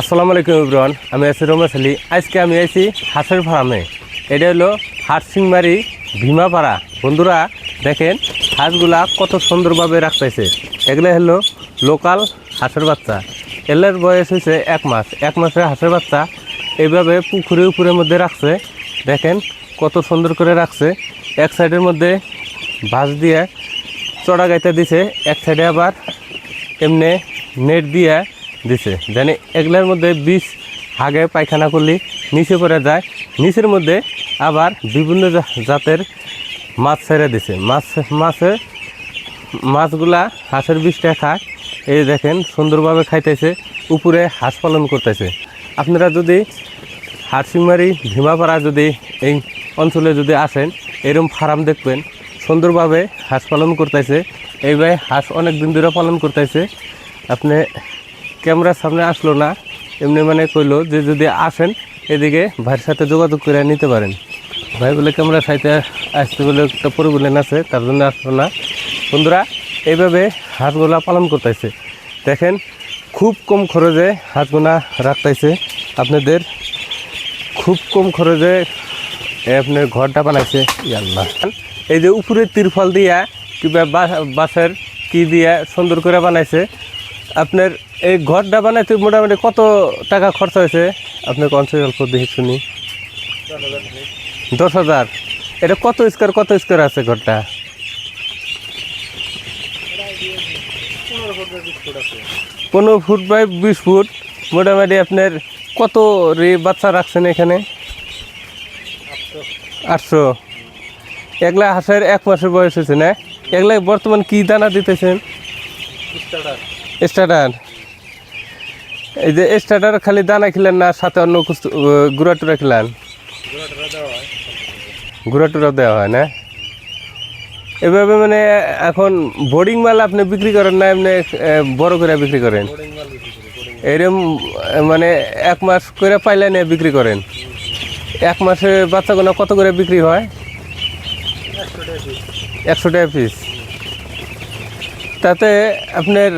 আসসালামু আলাইকুম ইব্রান আমি আছি রমেশ আলী। আজকে আমি আছি হাঁসের ফার্মে। এটা হলো হাটসিংমারি ভীমাপাড়া। বন্ধুরা, দেখেন, হাঁসগুলা কত সুন্দরভাবে রাখতেছে এগুলো হলো লোকাল হাঁসের বাচ্চা। এলের বয়স হয়েছে এক মাস। এক মাসের হাঁসের বাচ্চা এইভাবে পুকুরে উপরের মধ্যে রাখছে। দেখেন, কত সুন্দর করে রাখছে। এক সাইডের মধ্যে ভাঁজ দিয়ে চড়া গাইতে দিছে। এক সাইডে আবার এমনি নেট দিয়ে দিছে। জানি এগুলোর মধ্যে বিষ হাগে পায়খানা করলে নিচে পড়ে যায়। নিচের মধ্যে আবার বিভিন্ন জাতের মাছ ছেড়ে দিছে। মাছ, মাছে মাছগুলা হাঁসের বিষটা খায়। এই দেখেন, সুন্দরভাবে খাইতেছে, উপরে হাঁস পালন করতেছে। আপনারা যদি হাটসিংমারি ভীমাপাড়া যদি এই অঞ্চলে যদি আসেন এরকম ফার্ম দেখবেন, সুন্দরভাবে হাঁস পালন করতেছে। এইভাবে হাঁস অনেক দিন ধরে পালন করতেছে। আপনি ক্যামেরার সামনে আসলো না, এমনি মানে কইলো যে যদি আসেন, এদিকে ভাইয়ের সাথে যোগাযোগ করে নিতে পারেন। ভাই বলে ক্যামেরার সাইতে আসতে বলে একটা পরিবলেন আছে, তার জন্য আসলো না। বন্ধুরা, এইভাবে হাঁসগুলা পালন করতেছে। দেখেন, খুব কম খরচে হাঁসগুলা রাখতেছে। আপনাদের খুব কম খরচে আপনার ঘরটা বানাইছে। ইয়াল্লাহ। এই যে উপরে তিরফল দিয়া কিংবা বা- বাঁশের কি দিয়া সুন্দর করে বানাইছে, আপনার এই ঘরটা বানাইতে মোটামুটি কত টাকা খরচ হয়েছে? আপনার কনসে অল্প দেখে শুনি। দশ হাজার। এটা কত স্কোয়ার কত স্কোয়ার আছে ঘরটা? পনেরো ফুট বাই বিশ ফুট। মোটামুটি আপনার কত রে বাচ্চা রাখছেন এখানে? আটশো। একলা হাঁসের এক মাসের বয়স হয়েছে না? এগুলা বর্তমান কি দানা দিতেছেন? স্টার্টার এই যে স্টার্টার খালি দানা খেলেন না, সাথে অন্য গুড়া টুরা খেলেন? গুঁড়া টুরা দেওয়া হয় না? এভাবে মানে এখন বোর্ডিং মাল আপনি বিক্রি করেন না, এমনি বড় করে বিক্রি করেন? এরম মানে এক মাস করে পাইলে নিয়ে বিক্রি করেন? এক মাসে বাচ্চাগুলো কত করে বিক্রি হয়? একশো টাকা পিস তাতে আপনার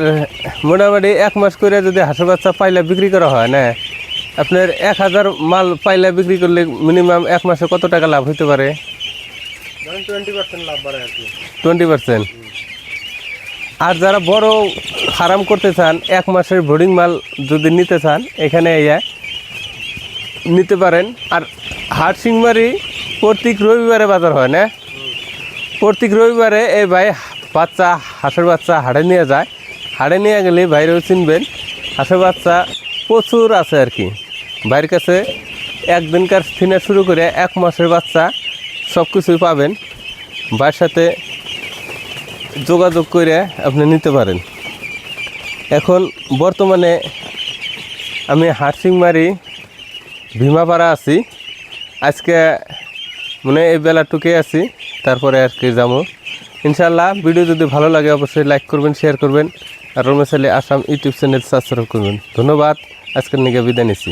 মোটামুটি এক মাস করে যদি হাঁসের বাচ্চা পাইলা বিক্রি করা হয় না? আপনার এক হাজার মাল পাইলা বিক্রি করলে মিনিমাম এক মাসে কত টাকা লাভ হইতে পারে? টোয়েন্টি পার্সেন্ট আর যারা বড় ফার্ম করতে চান এক মাসের বোর্ডিং মাল যদি নিতে চান এখানে ইয়া নিতে পারেন। আর হাট সিংমারি প্রত্যেক রবিবারে বাজার হয় না? প্রত্যেক রবিবারে এই ভাই বাচ্চা হাঁসের বাচ্চা হাড়ে নিয়ে যায়। হাড়ে নিয়ে গেলে বাইরেও চিনবেন, হাঁসের বাচ্চা প্রচুর আছে আর কি। বাইরের কাছে একদিনকার থেকে শুরু করে এক মাসের বাচ্চা সব কিছুই পাবেন। ভাইয়ের সাথে যোগাযোগ করে আপনি নিতে পারেন। এখন বর্তমানে আমি হাটসিংমারি ভীমাপাড়া আছি। আজকে মানে এই বেলাটুকে আছি, তারপরে আর কি যাব। ইনশাল্লাহ ভিডিও যদি ভালো লাগে অবশ্যই লাইক করবেন শেয়ার করবেন। আর Ramesh Ali Assam YouTube channel subscribe করবেন। ধন্যবাদ, আজকের নিকে বিদায় নিচ্ছি।